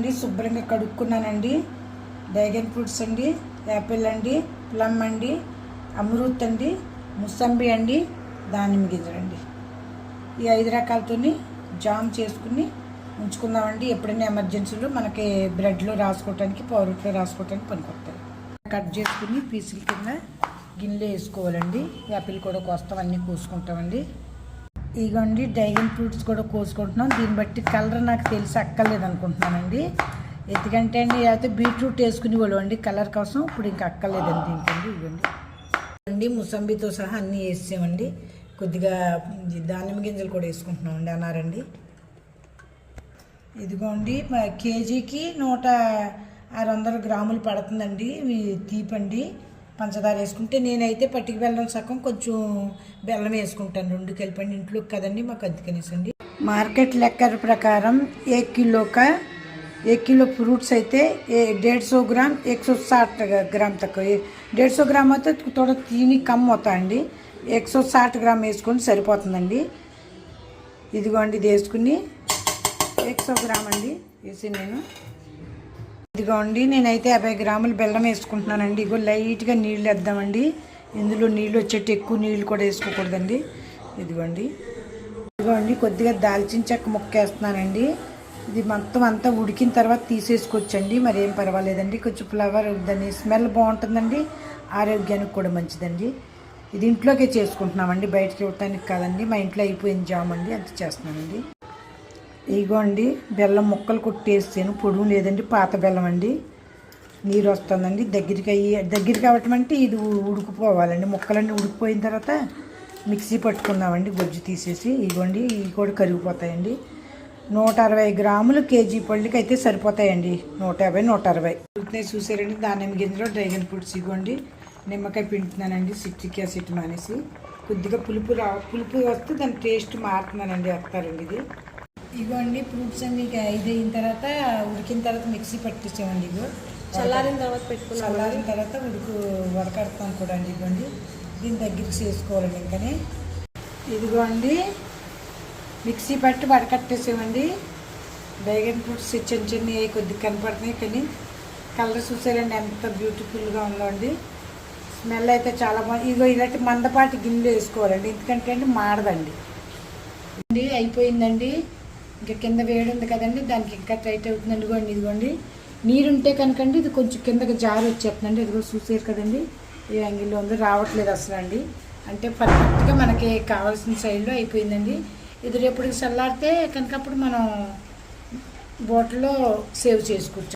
అండి శుభ్రంగా కడుక్కున్నానండి. డ్రాగన్ ఫ్రూట్స్ అండి యాపిల్ అండి ప్లమ్ అండి అమృత్ అండి ముసంబి అండి దానిమ్మ గింజలండి ఈ ఐదు రకాలతోని జామ్ చేసుకుని ఉంచుకుందామండి. ఎప్పుడైనా ఎమర్జెన్సీలో మనకి బ్రెడ్లో రాసుకోవటానికి పౌరుట్లో రాసుకోవటానికి పనికొస్తాయి. కట్ చేసుకుని పీసుల కింద గిన్నెలో వేసుకోవాలండి. యాపిల్ కూడా కోస్తాం అన్నీ కోసుకుంటామండి. ఇగోండి డ్రాగన్ ఫ్రూట్స్ కూడా కోసుకుంటున్నాం. దీన్ని బట్టి కలర్ నాకు తెలిసి అక్కర్లేదు అనుకుంటున్నానండి. ఎందుకంటే అండి అయితే బీట్రూట్ వేసుకుని వాళ్ళండి కలర్ కోసం. ఇప్పుడు ఇంకా అక్కర్లేదండి దీనికండి ఇవ్వండి. అండి ముసంబితో సహా అన్నీ వేసామండి కొద్దిగా దానిమ్మ గింజలు కూడా వేసుకుంటున్నామండి అన్నారండి. ఇదిగోండి కేజీకి నూట ఆరు వందల గ్రాములు పడుతుందండి తీపండి. పంచదార వేసుకుంటే నేనైతే పట్టిక బెల్లం సగం కొంచెం బెల్లం వేసుకుంటాను రెండు కలిపండి ఇంట్లో కదండి మాకు అందుకనేసండి మార్కెట్ లెక్క ప్రకారం ఏ కిలోక एक किलो फ्रूट्स అయితే ఏ डेढ़ सौ ग्राम एक सौ साठ ग्राम तक ये डेढ़ सौ ग्राम అయితే थोड़ा చీని కమ్ అవుతా అండి एक सौ साठ గ్రామ్ వేసుకొని సరిపోతుందండి ఇదిగోండి ఇది వేసుకుని एक सौ గ్రామ్ అండి వేసి నేను ఇదిగోండి నేనైతే యాభై గ్రాములు బెల్లం వేసుకుంటున్నానండి. ఇగో లైట్గా నీళ్ళు వేద్దామండి. ఇందులో నీళ్ళు వచ్చేట్టు ఎక్కువ నీళ్ళు కూడా వేసుకోకూడదండి. ఇదిగోండి. ఇదిగోండి కొద్దిగా దాల్చిన చెక్క ముక్క వేస్తున్నానండి. ఇది మొత్తం అంతా ఉడికిన తర్వాత తీసేసుకోవచ్చండి. మరి ఏం పర్వాలేదండి. కొంచెం ఫ్లవర్ దాని స్మెల్ బాగుంటుందండి. ఆరోగ్యానికి కూడా మంచిదండి. ఇది ఇంట్లోకే చేసుకుంటున్నామండి. బయటకి ఇవ్వటానికి కాదండి. మా ఇంట్లో అయిపోయింది జామ్ అండి. అంత చేస్తున్నానండి. ఇగోండి బెల్లం ముక్కలు కొట్టేసాను పొడుగు లేదండి పాత బెల్లం అండి. నీరు వస్తుందండి. దగ్గరికి అయ్యి దగ్గరికి అవ్వటం అంటే ఇది ఉడుకుపోవాలండి. ఉడికిపోవాలండి ముక్కలన్నీ ఉడికిపోయిన తర్వాత మిక్సీ పట్టుకుందామండి గొజ్జు తీసేసి. ఇగోండి ఇవి కూడా కరిగిపోతాయండి. నూట అరవై గ్రాములు కేజీ పళ్ళకి అయితే సరిపోతాయండి. నూట యాభై నూట అరవై. ఉడికినాయి చూసారండి. దానిమ్మ గింజలో డ్రాగన్ ఫ్రూట్స్ ఇవ్వండి నిమ్మకాయ పిండుతున్నానండి సిట్రిక్ యాసిడ్ మానేసి. కొద్దిగా పులుపు రా పులుపు వస్తే దాని టేస్ట్ మారుతున్నానండి వేస్తారండి ఇది. ఇగోండి ఫ్రూట్స్ అన్ని ఇది అయిన తర్వాత ఉడికిన తర్వాత మిక్సీ పట్టించామండి ఇగో. చల్లారిన తర్వాత పెట్టుకున్నాం చల్లారిన తర్వాత ఉడుకు వడకడతాం కూడా అండి ఇదిగోండి దీని దగ్గరికి చేసుకోవాలండి ఇంకనే. ఇదిగోండి మిక్సీ పట్టి వడకట్టేసామండి డ్రాగన్ ఫ్రూట్స్ చిన్న చిన్నవి కొద్దిగా కనపడుతున్నాయి కానీ కలర్ చూసారండి ఎంత బ్యూటిఫుల్గా ఉందో అండి. స్మెల్ అయితే చాలా బాగుంది. ఇదిగో ఇలాంటి మందపాటి గిన్నెలో వేసుకోవాలండి. ఎందుకంటే అండి మాడదండి. అండి అయిపోయిందండి. ఇంకా కింద వేడి ఉంది కదండి దానికి ఇంకా టైట్ అవుతుందండి ఇదిగోండి ఇదిగోండి నీరు ఉంటే కనుకండి ఇది కొంచెం కిందకి జారి వచ్చేస్తుందండి. ఇదిగో చూసారు కదండి ఏ యాంగిల్లో ఉంది. రావట్లేదు అసలు అండి. అంటే పర్ఫెక్ట్గా మనకి కావాల్సిన సైడ్లో అయిపోయిందండి. ఇది రేపటికి చల్లారితే కనుక అప్పుడు మనం బాటిల్లో సేవ్ చేసుకోవచ్చు